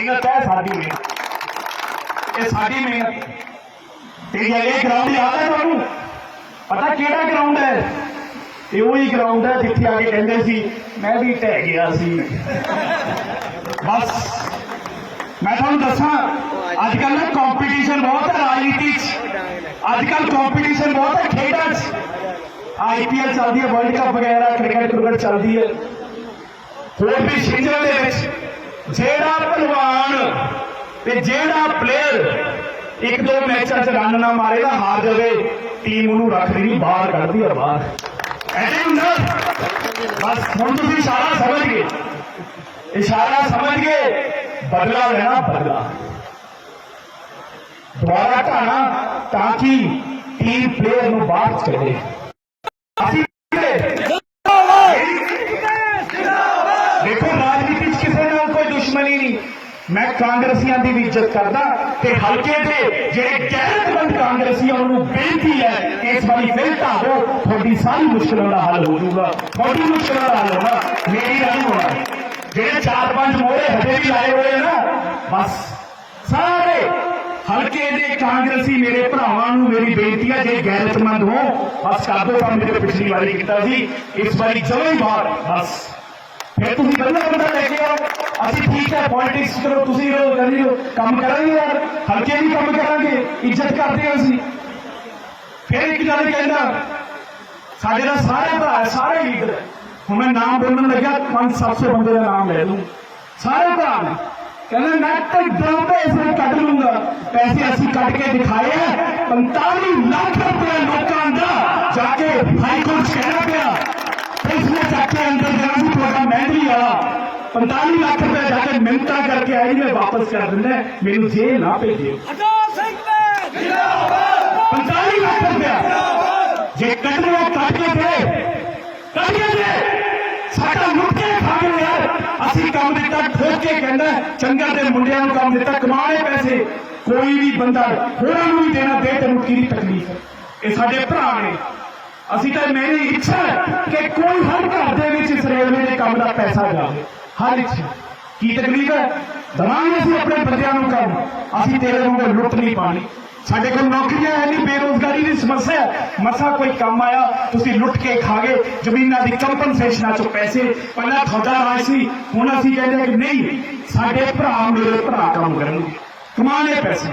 ਮਿਹਨਤ ਹੈ ਸਾਡੀ ਮਿਹਨਤ ਇਹ ਸਾਡੀ ਮਿਹਨਤ ਤੇ ਇਹ ਗਰਾਊਂਡ ਯਾਦ ਹੈ ਤੁਹਾਨੂੰ ਪਤਾ ਕਿਹੜਾ ਗਰਾਊਂਡ ਹੈ ਇਹ ਉਹੀ ਗਰਾਊਂਡ ਹੈ ਜਿੱਥੇ ਆ ਕੇ ਕਹਿੰਦੇ ਸੀ ਮੈਂ ਵੀ ਢਹਿ ਗਿਆ ਸੀ ਬਸ ਮੈਂ ਤੁਹਾਨੂੰ ਦੱਸਾਂ ਅੱਜ ਕੱਲ ਨਾ ਕੰਪੀਟੀਸ਼ਨ ਬਹੁਤ ਹੈ ਰਾਜਨੀਤੀ 'ਚ ਅੱਜ ਕੱਲ ਕੰਪੀਟੀਸ਼ਨ ਬਹੁਤ ਹੈ ਖੇਡਾਂ 'ਚ ਆਈਪੀਐਲ ਚੱਲਦੀ ਹੈ ਵਰਲਡ ਕੱਪ ਵਗੈਰਾ ਕ੍ਰਿਕਟ ਕ੍ਰਿਕਟ ਚੱਲਦੀ ਹੈ ਹੋਰ ਵੀ ਸਿੰਗਲ ਦੇ ਵਿੱਚ ਜਿਹੜਾ ਪਹਿਲਵਾਨ ਤੇ ਜਿਹੜਾ ਪਲੇਅਰ ਇੱਕ ਦੋ ਮੈਚਾਂ 'ਚ ਰਨ ਨਾ ਮਾਰੇ ਤਾਂ ਹਾਰ ਜਾਵੇ। ਟੀਮ ਉਹਨੂੰ ਰੱਖਦੀ ਨਹੀਂ, ਬਾਹਰ ਕੱਢਦੀ ਆ, ਬਾਹਰ। ਐਵੇਂ ਹੁੰਦਾ। ਬਸ ਹੁਣ ਤੁਸੀਂ ਇਸ਼ਾਰਾ ਸਮਝ ਗਏ। ਇਸ਼ਾਰਾ ਸਮਝ ਗਏ, ਬਦਲਾ ਲੈਣਾ ਬਦਲਾ। ਦੁਆਰਾ ਢਾਣਾ ਤਾਂ ਕਿ ਟੀਮ ਪਲੇਅਰ ਨੂੰ ਬਾਹਰ ਚਲੇ ਅਸੀਂ ਦੇਖੋ ਰਾਜਨੀਤੀ 'ਚ ਕਿਸੇ ਨਾਲ ਕੋਈ ਦੁਸ਼ਮਣੀ ਨਹੀਂ। ਮੈਂ ਕਾਂਗਰਸੀਆਂ ਦੀ ਵੀ ਇੱਜ਼ਤ ਕਰਦਾ ਤੇ ਹਲਕੇ ਦੇ ਜਿਹੜੇ ਗੈਰਤਮੰਦ ਕਾਂਗਰਸੀ ਆ ਬੇਨਤੀ ਹੈ, ਇਸ ਵਾਰੀ ਫਿਰ ਢਾਹੋ ਤੁਹਾਡੀ ਸਾਰੀ ਮੁਸ਼ਕਲਾਂ ਦਾ ਹੱਲ ਹੋ ਜਾਊਗਾ। ਤੁਹਾਡੀ ਮੁਸ਼ਕਲਾਂ ਦਾ ਹੱਲ ਹੋਣਾ, ਮੇਰੀ ਨਹੀਂ ਹੋਣਾ। ਜਿਹੜੇ ਚਾਰ ਪੰਜ ਮੋਹਰੇ ਹਜੇ ਵੀ ਲਾਏ ਹੋਏ ਨਾ, ਬਸ। ਸਾਰੇ ਹਲਕੇ ਦੇ ਕਾਂਗਰਸੀ ਮੇਰੇ ਭਰਾਵਾਂ ਨੂੰ ਮੇਰੀ ਬੇਨਤੀ ਹੈ ਜੇ ਗੈਰਤਮੰਦ ਹੋ ਬਸ ਕਰ ਦਿਓ ਕੰਮ ਜਿਹੜੇ ਪਿਛਲੀ ਵਾਰੀ ਕੀਤਾ ਸੀ, ਇਸ ਵਾਰੀ ਚਲੋ ਹੀ ਬਾਹਰ, ਬਸ। ਫਿਰ ਤੁਸੀਂ ਵਧੀਆ ਬੰਦਾ ਲੈ ਕੇ ਆਓ। ਅਸੀਂ ਠੀਕ ਹੈ ਪੋਲਿਟਿਕਸ ਕਰੋ ਤੁਸੀਂ ਰਹੋ ਕਰੀ ਕੰਮ ਕਰਾਂਗੇ ਯਾਰ ਹਲਕੇ ਵੀ ਕੰਮ ਕਰਾਂਗੇ ਇੱਜ਼ਤ ਕਰਦੇ ਹਾਂ ਅਸੀਂ। ਫਿਰ ਇੱਕ ਗੱਲ ਕਹਿੰਦਾ ਸਾਡੇ ਨਾਲ ਸਾਰੇ ਭਰਾ ਹੈ, ਸਾਰੇ ਲੀਡਰ ਹੁਣ ਮੈਂ ਨਾਮ ਬੋਲਣ ਲੱਗਿਆ 5-700 ਬੰਦੇ ਦਾ ਨਾਮ ਲੈ ਲੂੰ ਸਾਰੇ ਭਰਾ ਨੇ ਕਹਿੰਦਾ ਮੈਂ ਤਾਂ ਇਸ ਪੈਸੇ ਕੱਢ ਲੂੰਗਾ ਪੈਸੇ ਅਸੀਂ ਕੱਢ ਕੇ ਦਿਖਾਏ ਆ 45 ਲੱਖ ਰੁਪਏ 45 ਲੱਖ ਰੁਪਏ ਜਾ ਕੇ ਮਿੰਤਾ ਕਰਕੇ ਆਈ ਮੈਂ ਵਾਪਸ ਕਰ ਦਿੰਦਾ ਮੈਨੂੰ ਜੇਲ੍ਹ ਨਾ ਭੇਜਿਓ ਅਜਾ ਸਿੰਘ ਨੇ 45 ਲੱਖ ਰੁਪਇਆ ਜੇ ਕੱਢਣਾ ਕੱਢ ਕੇ ਦੇ ਕੱਢ ਕੇ ਦੇ ਸਾਡਾ ਲੁੱਟ ਕੇ ਖਾ ਗਏ ਯਾਰ ਅਸੀਂ ਕੰਮ ਦਿੱਤਾ ਠੋਕ ਕੇ ਕਹਿੰਦਾ ਚੰਗਾ ਤੇ ਮੁੰਡਿਆਂ ਨੂੰ ਕੰਮ ਦਿੱਤਾ ਕਮਾਣੇ ਪੈਸੇ ਕੋਈ ਵੀ ਬੰਦਾ ਹੋਰਾਂ ਨੂੰ ਵੀ ਦੇਣਾ ਦੇ ਤੈਨੂੰ ਕੀ ਤਕਲੀਫ ਹੈ ਇਹ ਸਾਡੇ ਭਰਾ ਨੇ ਅਸੀਂ ਤਾਂ ਮੇਰੀ ਇੱਛਾ ਹੈ ਕਿ ਕੋਈ ਹਰ ਘਰ ਦੇ ਵਿੱਚ ਇਸ ਰੇਲਵੇ ਦੇ ਕੰਮ ਦਾ ਪੈਸਾ ਜਾਵੇ ਹਰ ਇੱਛਾ ਕੀ ਤਕਲੀਫ ਹੈ? ਦਵਾਂਗੇ ਅਸੀਂ ਆਪਣੇ ਬੰਦਿਆਂ ਨੂੰ ਕੰਮ ਅਸੀਂ ਤੇਰੇ ਵਾਂਗੂ ਲੁੱਟ ਨਹੀਂ ਪਾਣੀ ਸਾਡੇ ਕੋਲ ਨੌਕਰੀਆਂ ਹੈ ਨਹੀਂ, ਬੇਰੋਜ਼ਗਾਰੀ ਦੀ ਸਮੱਸਿਆ ਮਸਾ ਕੋਈ ਕੰਮ ਆਇਆ, ਤੁਸੀਂ ਲੁੱਟ ਕੇ ਖਾ ਗਏ। ਜ਼ਮੀਨਾਂ ਦੀ ਕੰਪਨਸੇਸ਼ਨਾਂ ਚੋਂ ਪੈਸੇ। ਪਹਿਲਾਂ ਤੁਹਾਡਾ ਰਾਜ ਸੀ, ਹੁਣ ਅਸੀਂ ਕਹਿੰਦੇ ਕਿ ਨਹੀਂ, ਸਾਡੇ ਭਰਾ ਮੇਰੇ ਭਰਾ ਕੰਮ ਕਰਨਗੇ। ਕਮਾਣੇ ਪੈਸੇ।